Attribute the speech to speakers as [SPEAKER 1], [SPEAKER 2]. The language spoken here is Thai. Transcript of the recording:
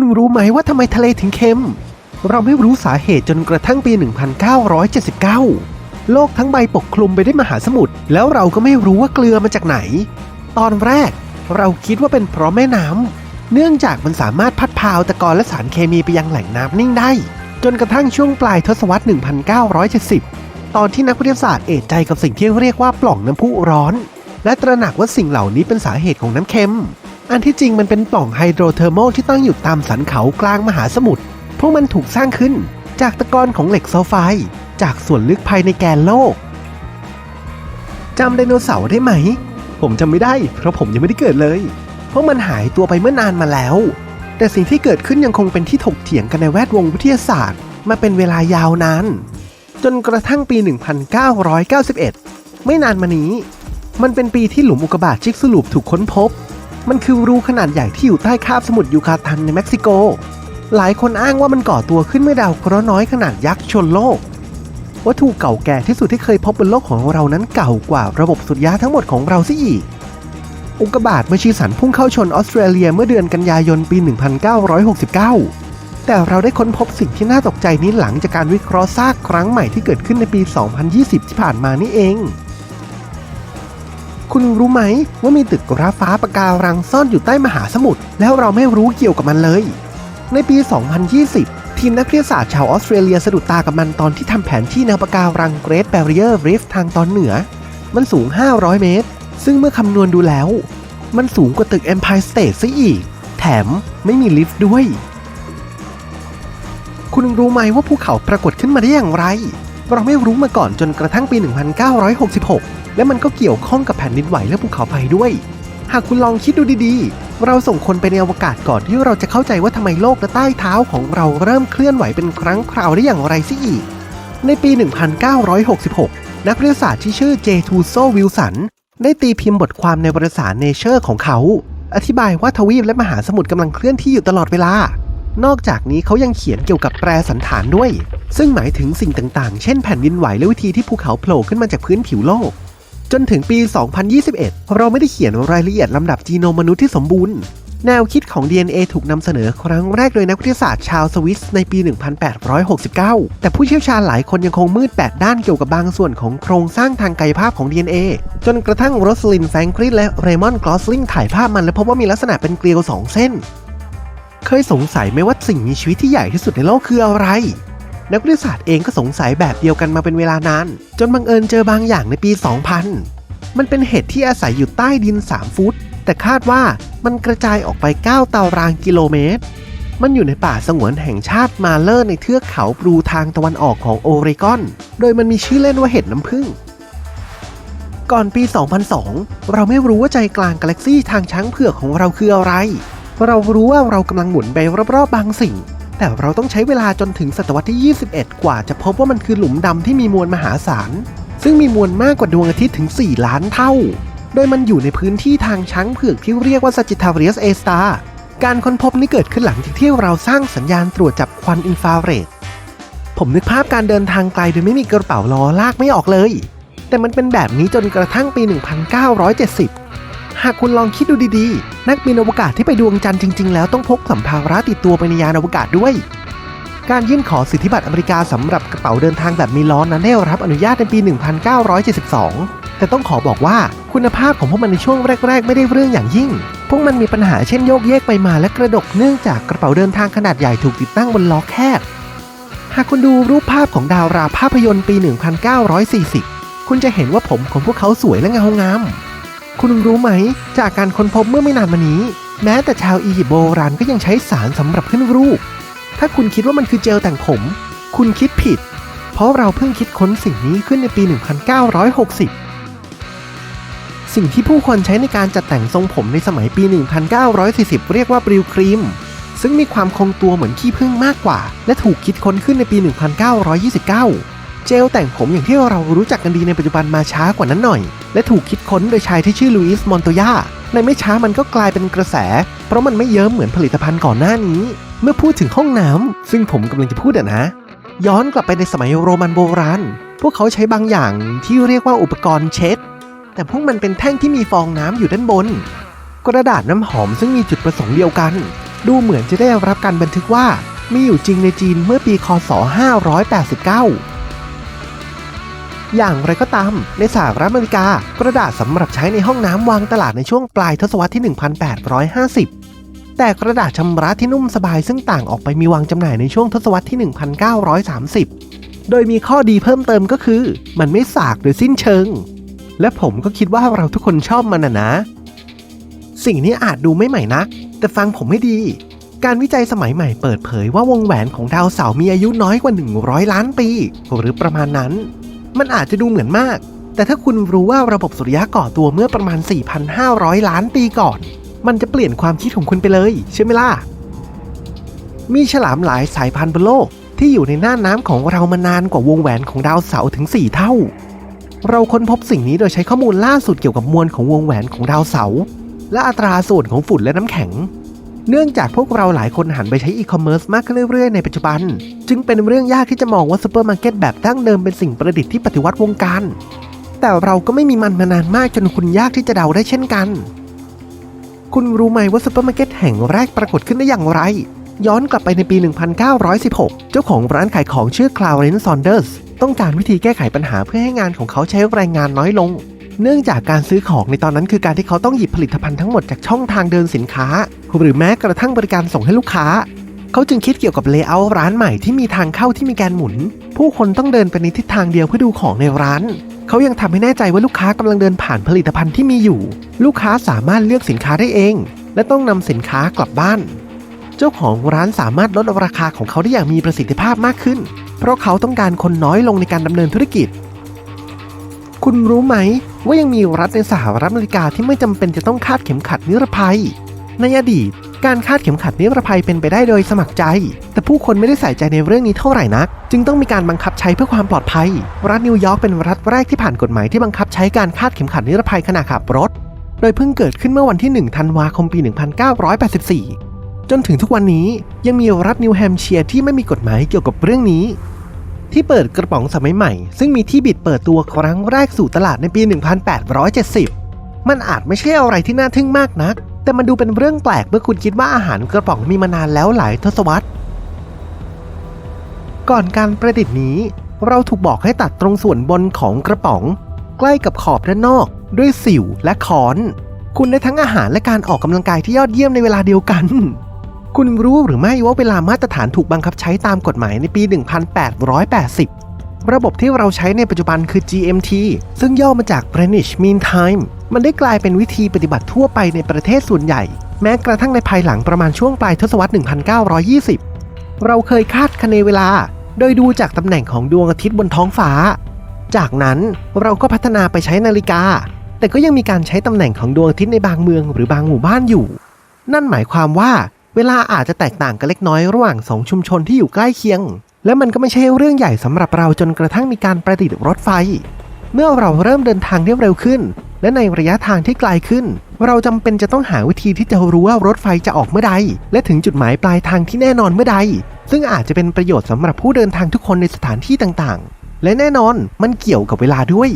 [SPEAKER 1] คุณรู้ไหมว่าทำไมทะเลถึงเค็ม เราไม่รู้สาเหตุจนกระทั่งปี 1979 โลกทั้งใบปกคลุมไปด้วยมหาสมุทรแล้วเราก็ไม่รู้ว่าเกลือมาจากไหน ตอนแรกเราคิดว่าเป็นเพราะแม่น้ำเนื่องจากมันสามารถพัดพาตะกอนและสารเคมีไปยังแหล่งน้ำนิ่งได้ จนกระทั่งช่วงปลายทศวรรษ 1970 ตอนที่นักวิทยาศาสตร์เอะใจกับสิ่งที่เรียกว่าปล่องน้ำพุร้อน และตระหนักว่าสิ่งเหล่านี้เป็นสาเหตุของน้ำเค็ม อันที่จริงมันเป็นปล่องไฮโดรเทอร์โมลที่ตั้งอยู่ตามสันเขากลางมหาสมุทร พวกมันถูกสร้างขึ้นจากตะกอนของเหล็กโซไฟจากส่วนลึกภายในแกนโลก จำไดโนเสาร์ได้ไหม ผมจำไม่ได้ เพราะผมยังไม่ได้เกิดเลย เพราะมันหายตัวไปเมื่อนานมาแล้ว แต่สิ่งที่เกิดขึ้นยังคงเป็นที่ถกเถียงกันในแวดวงวิทยาศาสตร์ มาเป็นเวลายาวนานจนกระทั่งปี 1991 ไม่นานมานี้ มันเป็นปีที่หลุมอุกกาบาตชิกสลูปถูกค้นพบ มันคือรูขนาดใหญ่ที่อยู่ใต้คาบสมุทรยูคาตันในเม็กซิโก หลายคนอ้างว่ามันก่อตัวขึ้นเมื่อดาวเคราะห์น้อยขนาดยักษ์ชนโลก วัตถุเก่าแก่ที่สุดที่เคยพบบนโลกของเรานั้นเก่ากว่าระบบสุริยะทั้งหมดของเราซะอีกอุกกาบาตเมชีสันพุ่งเข้าชนออสเตรเลียเมื่อเดือนกันยายนปี 1969 แต่เราได้ค้นพบสิ่งที่น่าตกใจนี้หลังจากการวิเคราะห์ซากครั้งใหม่ที่เกิดขึ้นในปี 2020 ที่ผ่านมานี่เอง คุณรู้ไหมว่ามีตึกราฟ้าปะการังซ่อนอยู่ใต้มหาสมุทรแล้วเราไม่รู้เกี่ยวกับมันเลย ในปี 2020 ทีมนักวิทยาศาสตร์ชาวออสเตรเลียสะดุดตากับมันตอนที่ทำแผนที่แนวปะการัง Great Barrier Reef ทางตอนเหนือ มันสูง 500 เมตร ซึ่งเมื่อคำนวณดูแล้ว มันสูงกว่าตึก Empire State ซะอีก แถมไม่มีลิฟต์ด้วย คุณรู้ไหมว่าภูเขาปรากฏขึ้นมาได้อย่างไร เราไม่รู้มาก่อนจนกระทั่งปี 1966 และมันก็เกี่ยวข้องกับแผ่นดินไหวและภูเขาไฟด้วย หากคุณลองคิดดูดีๆ เราส่งคนไปในอวกาศก่อนที่เราจะเข้าใจว่าทำไมโลกและใต้เท้าของเราเริ่มเคลื่อนไหวเป็นครั้งคราวได้อย่างไรสิอีก ในปี 1966 นักวิทยาศาสตร์ที่ชื่อเจทูโซวิลสันได้ตีพิมพ์บทความในวารสารเนเชอร์ของเขา อธิบายว่าทวีปและมหาสมุทรกำลังเคลื่อนที่อยู่ตลอดเวลา นอกจากนี้เขายังเขียนเกี่ยวกับแปรสันฐานด้วย ซึ่งหมายถึงสิ่งต่างๆ เช่นแผ่นดินไหวและวิธีที่ภูเขาโผล่ขึ้นมาจากพื้นผิวโลก จนถึงปี 2021 เราไม่ได้เขียนรายละเอียดลำดับจีโนมมนุษย์ที่สมบูรณ์ แนวคิดของ DNA ถูกนำเสนอครั้งแรกโดยนักวิทยาศาสตร์ชาวสวิสในปี 1869 แต่ผู้เชี่ยวชาญหลายคนยังคงมืดแปดด้านเกี่ยวกับบางส่วนของโครงสร้างทางกายภาพของ DNA จนกระทั่งโรสลินแฟรงคลินและเรมอนกลอสลิงถ่ายภาพมันและพบว่ามีลักษณะเป็นเกลียวสองเส้น เคยสงสัยไหมว่าสิ่งมีชีวิตที่ใหญ่ที่สุดในโลกคืออะไร นักวิทยาศาสตร์เองก็สงสัยแบบเดียวกันมาเป็นเวลานาน จนบังเอิญเจอบางอย่างในปี 2000 มันเป็นเห็ดที่อาศัยอยู่ใต้ดิน 3 ฟุต แต่คาดว่ามันกระจายออกไป 9 ตารางกิโลเมตร มันอยู่ในป่าสงวนแห่งชาติมาเลอร์ในเทือกเขาบรูทางตะวันออกของโอเรกอน โดยมันมีชื่อเล่นว่าเห็ดน้ำผึ้งก่อนปี 2002 เราไม่รู้ว่าใจกลางกาแล็กซี่ทางช้างเผือกของเราคืออะไร เรารู้ว่าเรากำลังหมุนไปรอบๆบางสิ่ง แต่เราต้องใช้เวลาจนถึงศตวรรษที่ 21 กว่าจะพบว่ามันคือหลุมดำที่มีมวลมหาศาล ซึ่งมีมวลมากกว่าดวงอาทิตย์ถึง 4 ล้านเท่า โดยมันอยู่ในพื้นที่ทางช้างเผือกที่เรียกว่า Sagittarius A star การค้นพบนี้เกิดขึ้นหลังจากที่เราสร้างสัญญาณตรวจจับควันอินฟราเรด ผมนึกภาพการเดินทางไกลโดยไม่มีกระเป๋าล้อลากไม่ออกเลย แต่มันเป็นแบบนี้จนกระทั่งปี 1970 หากคุณลองคิดดูดีๆ นักบินอวกาศที่ไปดวงจันทร์จริง ๆ แล้วต้องพกสัมภาระติดตัวไปในยานอวกาศด้วย การยื่นขอสิทธิบัตรอเมริกาสำหรับกระเป๋าเดินทางแบบมีล้อนั้นได้รับอนุญาตในปี 1972 แต่ต้องขอบอกว่าคุณภาพของพวกมันในช่วงแรก ๆ ไม่ได้เรื่องอย่างยิ่ง พวกมันมีปัญหาเช่นโยกเยกไปมาและกระดกเนื่องจากกระเป๋าเดินทางขนาดใหญ่ถูกติดตั้งบนล้อแคบ หากคุณดูรูปภาพของดาวราภาพยนตร์ปี 1940 คุณจะเห็นว่าผมของพวกเขาสวยและเงางาม คุณรู้ไหม จากการค้นพบเมื่อไม่นานมานี้ แม้แต่ชาวอียิปต์โบราณก็ยังใช้สารสำหรับขึ้นรูป ถ้าคุณคิดว่ามันคือเจลแต่งผม คุณคิดผิด เพราะเราเพิ่งคิดค้นสิ่งนี้ขึ้นในปี 1960 สิ่งที่ผู้คนใช้ในการจัดแต่งทรงผมในสมัยปี 1940 เรียกว่าบริวครีม ซึ่งมีความคงตัวเหมือนขี้ผึ้งมากกว่า และถูกคิดค้นขึ้นในปี 1929 เจลแต่งผมอย่างที่เรารู้จักกันดีในปัจจุบันมาช้ากว่านั้นหน่อย และถูกคิดค้นโดยชายที่ชื่อลุยส์มอนโตยาในไม่ช้ามันก็กลายเป็นกระแส เพราะมันไม่เยิ้มเหมือนผลิตภัณฑ์ก่อนหน้านี้ เมื่อพูดถึงห้องน้ำซึ่งผมกำลังจะพูดอะนะ ย้อนกลับไปในสมัยโรมันโบราณ พวกเขาใช้บางอย่างที่เรียกว่าอุปกรณ์เช็ด แต่พวกมันเป็นแท่งที่มีฟองน้ำอยู่ด้านบน กระดาษน้ำหอมซึ่งมีจุดประสงค์เดียวกัน ดูเหมือนจะได้รับการบันทึกว่ามีอยู่จริงในจีนเมื่อปี คศ 589 อย่างไรก็ตาม ในสหรัฐอเมริกา กระดาษสำหรับใช้ในห้องน้ำวางตลาดในช่วงปลายทศวรรษที่ 1850 แต่กระดาษชำระที่นุ่มสบายซึ่งต่างออกไปมีวางจำหน่ายในช่วงทศวรรษที่ 1930 โดยมีข้อดีเพิ่มเติมก็คือ มันไม่สากโดยสิ้นเชิง และผมก็คิดว่าเราทุกคนชอบมันนะนะ สิ่งนี้อาจดูไม่ใหม่นัก แต่ฟังผมให้ดี การวิจัยสมัยใหม่เปิดเผยว่าวงแหวนของดาวเสาร์มีอายุน้อยกว่า 100 ล้านปี หรือประมาณนั้น มันอาจจะดูเหมือนมาก แต่ถ้าคุณรู้ว่าระบบสุริยะก่อตัวเมื่อประมาณ 4,500 ล้านปีก่อน มันจะเปลี่ยนความคิดของคุณไปเลย ใช่ไหมล่ะ มีฉลามหลายสายพันธุ์บนโลก ที่อยู่ในน่านน้ำของเรามานานกว่าวงแหวนของดาวเสาร์ถึง 4 เท่า เราค้นพบสิ่งนี้โดยใช้ข้อมูลล่าสุดเกี่ยวกับมวลของวงแหวนของดาวเสาร์และอัตราส่วนของฝุ่นและน้ำแข็ง เนื่องจากพวกเราหลายคนหันไปใช้อีคอมเมิร์ซมากขึ้นเรื่อยๆ ในปัจจุบัน จึงเป็นเรื่องยากที่จะมองว่าซูเปอร์มาร์เก็ตแบบดั้งเดิมเป็นสิ่งประดิษฐ์ที่ปฏิวัติวงการ แต่เราก็ไม่มีมันมานานมากจนคุณยากที่จะเดาได้เช่นกัน คุณรู้ไหมว่าซูเปอร์มาร์เก็ตแห่งแรกปรากฏขึ้นได้อย่างไร ย้อนกลับไปในปี 1916 เจ้าของร้านขายของชื่อคลาวเรนซอนเดอร์สต้องการวิธีแก้ไขปัญหาเพื่อให้งานของเขาใช้แรงงานน้อยลง เนื่องจากการซื้อของในตอนนั้นคือการที่เขาต้องหยิบผลิตภัณฑ์ทั้งหมดจากช่องทางเดินสินค้า หรือแม้กระทั่งบริการส่งให้ลูกค้า เขาจึงคิดเกี่ยวกับเลเยอร์ร้านใหม่ที่มีทางเข้าที่มีการหมุน ผู้คนต้องเดินไปในทิศทางเดียวเพื่อดูของในร้าน เขายังทำให้แน่ใจว่าลูกค้ากำลังเดินผ่านผลิตภัณฑ์ที่มีอยู่ ลูกค้าสามารถเลือกสินค้าได้เอง และต้องนำสินค้ากลับบ้าน เจ้าของร้านสามารถลดราคาของเขาได้อย่างมีประสิทธิภาพมากขึ้น เพราะเขาต้องการคนน้อยลงในการดำเนินธุรกิจคุณรู้ไหม ว่ายังมีรัฐในสหรัฐอเมริกาที่ไม่จำเป็นจะต้องคาดเข็มขัดนิรภัย ในอดีต การคาดเข็มขัดนิรภัยเป็นไปได้โดยสมัครใจ แต่ผู้คนไม่ได้ใส่ใจในเรื่องนี้เท่าไหร่นัก จึงต้องมีการบังคับใช้เพื่อความปลอดภัย รัฐนิวยอร์กเป็นรัฐแรกที่ผ่านกฎหมายที่บังคับใช้การคาดเข็มขัดนิรภัยขณะขับรถ โดยเพิ่งเกิดขึ้นเมื่อวันที่ 1 ธันวาคม ปี 1984 จนถึงทุกวันนี้ยังมีรัฐนิวแฮมป์เชียร์ที่ไม่มีกฎหมายเกี่ยวกับเรื่องนี้ ที่เปิดกระป๋องสมัยใหม่ ซึ่งมีที่บิดเปิดตัวครั้งแรกสู่ตลาดในปี 1870 มันอาจไม่ใช่อะไรที่น่าทึ่งมากนัก แต่มันดูเป็นเรื่องแปลกเมื่อคุณคิดว่าอาหารกระป๋องมีมานานแล้วหลายทศวรรษ ก่อนการประดิษฐ์นี้ เราถูกบอกให้ตัดตรงส่วนบนของกระป๋อง ใกล้กับขอบด้านนอก ด้วยสิวและค้อน คุณได้ทั้งอาหารและการออกกำลังกายที่ยอดเยี่ยมในเวลาเดียวกัน คุณรู้หรือไม่ว่าเวลามาตรฐานถูกบังคับใช้ตามกฎหมายในปี 1880 ระบบที่เราใช้ในปัจจุบันคือ GMT ซึ่งย่อมาจาก Greenwich Mean Time มันได้กลายเป็นวิธีปฏิบัติทั่วไปในประเทศส่วนใหญ่ แม้กระทั่งในภายหลังประมาณช่วงปลายทศวรรษ 1920 เราเคยคาดคะเนเวลา โดยดูจากตำแหน่งของดวงอาทิตย์บนท้องฟ้า จากนั้นเราก็พัฒนาไปใช้นาฬิกา แต่ก็ยังมีการใช้ตำแหน่งของดวงอาทิตย์ในบางเมืองหรือบางหมู่บ้านอยู่ นั่นหมายความว่า เวลาอาจจะแตกต่างกันเล็กน้อยระหว่างสองชุมชนที่อยู่ใกล้เคียง และมันก็ไม่ใช่เรื่องใหญ่สำหรับเราจนกระทั่งมีการประดิษฐ์รถไฟ เมื่อเราเริ่มเดินทางได้เร็วขึ้น และในระยะทางที่ไกลขึ้น เราจำเป็นจะต้องหาวิธีที่จะรู้ว่ารถไฟจะออกเมื่อใด และถึงจุดหมายปลายทางที่แน่นอนเมื่อใด ซึ่งอาจจะเป็นประโยชน์สำหรับผู้เดินทางทุกคนในสถานที่ต่างๆ และแน่นอนมันเกี่ยวกับเวลาด้วย